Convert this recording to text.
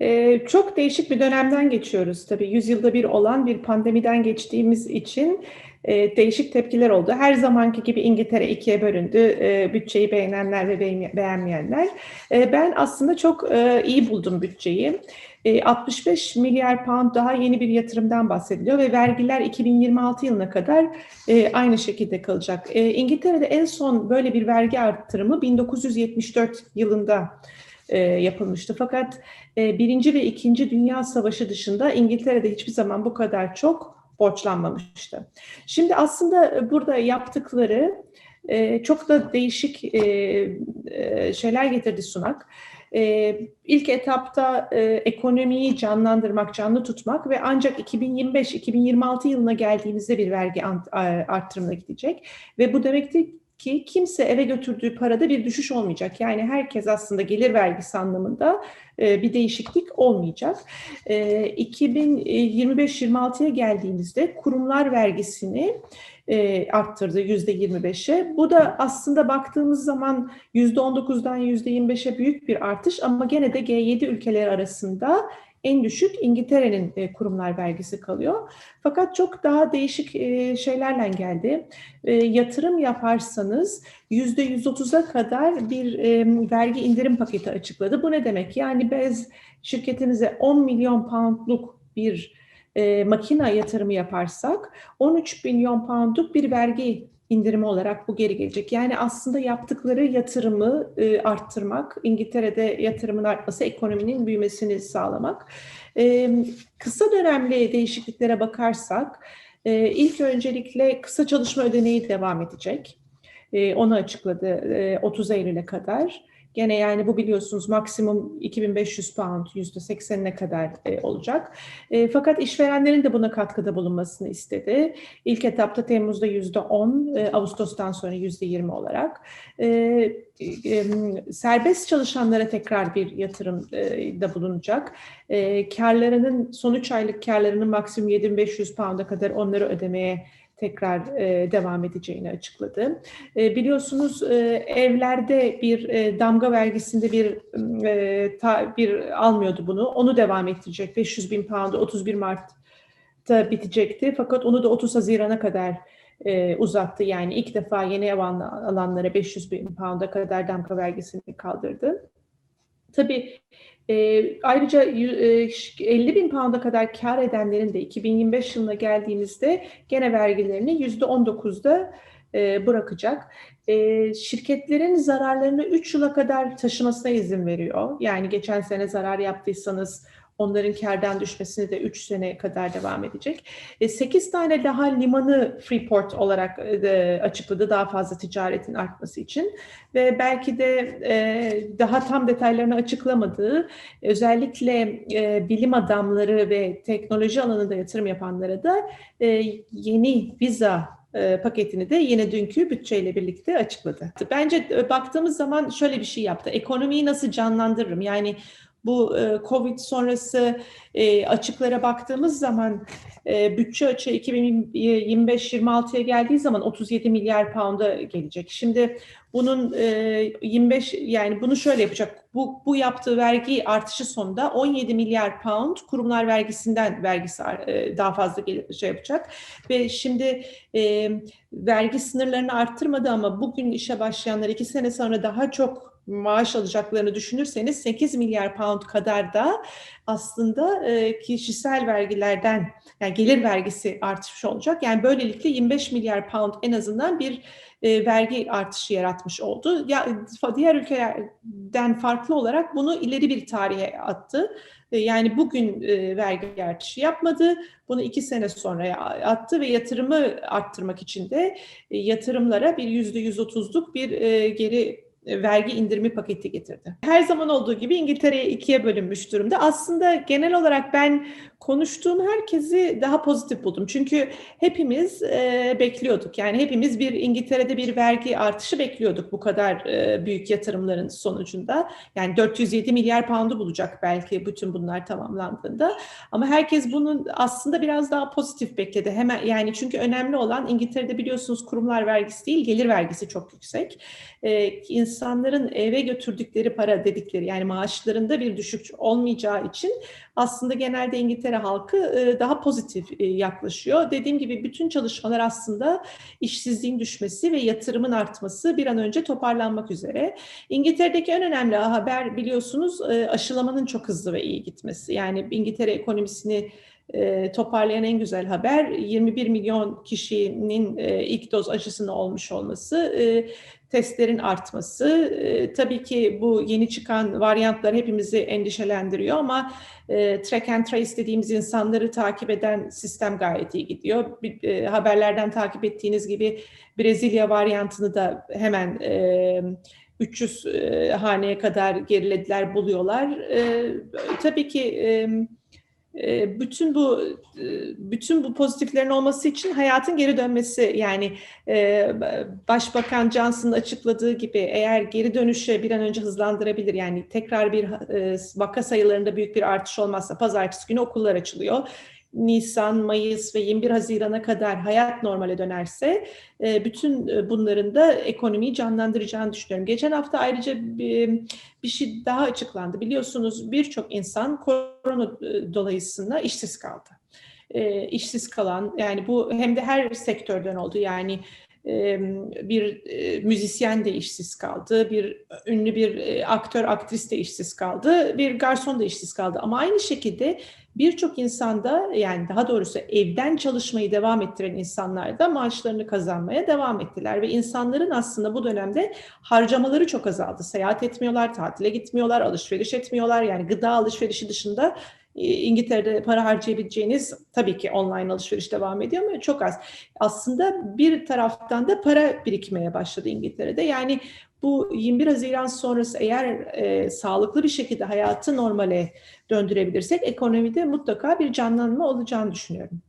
Ee, çok değişik bir dönemden geçiyoruz tabii. Yüzyılda bir olan bir pandemiden geçtiğimiz için e, değişik tepkiler oldu. Her zamanki gibi İngiltere ikiye bölündü. E, bütçeyi beğenenler ve beğenmeyenler. E, ben aslında çok e, iyi buldum bütçeyi. 65 milyar pound daha yeni bir yatırımdan bahsediliyor ve vergiler 2026 yılına kadar aynı şekilde kalacak. İngiltere'de en son böyle bir vergi arttırımı 1974 yılında yapılmıştı. Fakat Birinci ve İkinci Dünya Savaşı dışında İngiltere'de hiçbir zaman bu kadar çok borçlanmamıştı. Şimdi aslında burada yaptıkları çok da değişik şeyler getirdi Sunak. E, ilk etapta e, ekonomiyi canlandırmak, canlı tutmak ve ancak 2025-2026 yılına geldiğimizde bir vergi arttırımına gidecek. Ve bu demektir ki kimse eve götürdüğü parada bir düşüş olmayacak. Yani herkes aslında gelir vergisi anlamında e, bir değişiklik olmayacak. E, 2025-26'ya geldiğimizde kurumlar vergisini e, arttırdı yüzde 25'e. Bu da aslında baktığımız zaman yüzde 19'dan yüzde 25'e büyük bir artış ama gene de G7 ülkeleri arasında en düşük İngiltere'nin e, kurumlar vergisi kalıyor. Fakat çok daha değişik e, şeylerle geldi. E, yatırım yaparsanız yüzde 130'a kadar bir e, vergi indirim paketi açıkladı. Bu ne demek? Yani biz şirketinize 10 milyon poundluk bir e, makina yatırımı yaparsak 13 milyon poundluk bir vergi indirimi olarak bu geri gelecek. Yani aslında yaptıkları yatırımı e, arttırmak, İngiltere'de yatırımın artması, ekonominin büyümesini sağlamak. E, kısa dönemli değişikliklere bakarsak, e, ilk öncelikle kısa çalışma ödeneği devam edecek. E, onu açıkladı e, 30 Eylül'e kadar. Gene yani bu biliyorsunuz maksimum 2500 pound yüzde 80'ine kadar e, olacak. E, fakat işverenlerin de buna katkıda bulunmasını istedi. İlk etapta Temmuz'da yüzde 10, e, Ağustos'tan sonra yüzde 20 olarak. Serbest çalışanlara tekrar bir yatırım da bulunacak. E, karlarının son 3 aylık karlarının maksimum 7500 pound'a kadar onları ödemeye tekrar e, devam edeceğini açıkladı. E, biliyorsunuz e, evlerde bir e, damga vergisinde bir e, ta, bir almıyordu bunu. Onu devam ettirecek. 500 bin pound 31 Mart'ta bitecekti. Fakat onu da 30 Haziran'a kadar e, uzattı. Yani ilk defa yeni ev alanlara 500 bin pound'a kadar damga vergisini kaldırdı. Tabii e, ayrıca e, 50 bin pound'a kadar kar edenlerin de 2025 yılına geldiğimizde gene vergilerini yüzde 19'da e, bırakacak. E, şirketlerin zararlarını 3 yıla kadar taşımasına izin veriyor. Yani geçen sene zarar yaptıysanız Onların kardan düşmesini de 3 sene kadar devam edecek. 8 e, tane daha limanı Freeport olarak e, açıkladı daha fazla ticaretin artması için. Ve belki de e, daha tam detaylarını açıklamadığı özellikle bilim adamları ve teknoloji alanında yatırım yapanlara da yeni viza paketini de yine dünkü bütçeyle birlikte açıkladı. Bence baktığımız zaman şöyle bir şey yaptı. Ekonomiyi nasıl canlandırırım? Yani bu e, Covid sonrası e, açıklara baktığımız zaman e, bütçe açığı 2025-26'ya geldiği zaman 37 milyar pound'a gelecek. Şimdi bunun 25 yani bunu şöyle yapacak. Bu, bu yaptığı vergi artışı sonunda 17 milyar pound kurumlar vergisinden vergisi daha fazla şey yapacak. Ve şimdi e, vergi sınırlarını arttırmadı ama bugün işe başlayanlar iki sene sonra daha çok maaş alacaklarını düşünürseniz 8 milyar pound kadar da aslında e, kişisel vergilerden yani gelir vergisi artışı olacak. Yani böylelikle 25 milyar pound en azından bir e, vergi artışı yaratmış oldu. Ya diğer ülkelerden farklı olarak bunu ileri bir tarihe attı. E, yani bugün vergi artışı yapmadı. Bunu iki sene sonra attı ve yatırımı arttırmak için de yatırımlara bir yüzde yüz otuzluk bir geri vergi indirimi paketi getirdi. Her zaman olduğu gibi İngiltere'ye ikiye bölünmüş durumda. Aslında genel olarak ben konuştuğum herkesi daha pozitif buldum. Çünkü hepimiz e, bekliyorduk. Yani hepimiz bir İngiltere'de bir vergi artışı bekliyorduk bu kadar e, büyük yatırımların sonucunda. Yani 407 milyar poundu bulacak belki bütün bunlar tamamlandığında. Ama herkes bunun aslında biraz daha pozitif bekledi. Hemen yani çünkü önemli olan İngiltere'de biliyorsunuz kurumlar vergisi değil, gelir vergisi çok yüksek. E, insanların eve götürdükleri para dedikleri yani maaşlarında bir düşük olmayacağı için aslında genelde İngiltere halkı e, daha pozitif e, yaklaşıyor. Dediğim gibi bütün çalışmalar aslında işsizliğin düşmesi ve yatırımın artması bir an önce toparlanmak üzere. İngiltere'deki en önemli haber biliyorsunuz e, aşılamanın çok hızlı ve iyi gitmesi. Yani İngiltere ekonomisini toparlayan en güzel haber 21 milyon kişinin ilk doz aşısını olmuş olması testlerin artması. E, tabii ki bu yeni çıkan varyantlar hepimizi endişelendiriyor ama e, track and trace dediğimiz insanları takip eden sistem gayet iyi gidiyor. E, haberlerden takip ettiğiniz gibi Brezilya varyantını da hemen e, 300 e, haneye kadar gerilediler, buluyorlar. E, tabii ki e, bütün bu e, bütün bu pozitiflerin olması için hayatın geri dönmesi yani e, Başbakan Johnson'ın açıkladığı gibi eğer geri dönüşe bir an önce hızlandırabilir yani tekrar bir e, vaka sayılarında büyük bir artış olmazsa pazartesi günü okullar açılıyor. Nisan, Mayıs ve 21 Haziran'a kadar hayat normale dönerse e, bütün e, bunların da ekonomiyi canlandıracağını düşünüyorum. Geçen hafta ayrıca bir, bir şey daha açıklandı. Biliyorsunuz birçok insan korona e, dolayısıyla işsiz kaldı. E, işsiz kalan yani bu hem de her sektörden oldu yani bir müzisyen de işsiz kaldı, bir ünlü bir aktör, aktris de işsiz kaldı, bir garson da işsiz kaldı. Ama aynı şekilde birçok insanda yani daha doğrusu evden çalışmayı devam ettiren insanlar da maaşlarını kazanmaya devam ettiler. Ve insanların aslında bu dönemde harcamaları çok azaldı. Seyahat etmiyorlar, tatile gitmiyorlar, alışveriş etmiyorlar. Yani gıda alışverişi dışında İngiltere'de para harcayabileceğiniz tabii ki online alışveriş devam ediyor ama çok az. Aslında bir taraftan da para birikmeye başladı İngiltere'de. Yani bu 21 Haziran sonrası eğer e, sağlıklı bir şekilde hayatı normale döndürebilirsek ekonomide mutlaka bir canlanma olacağını düşünüyorum.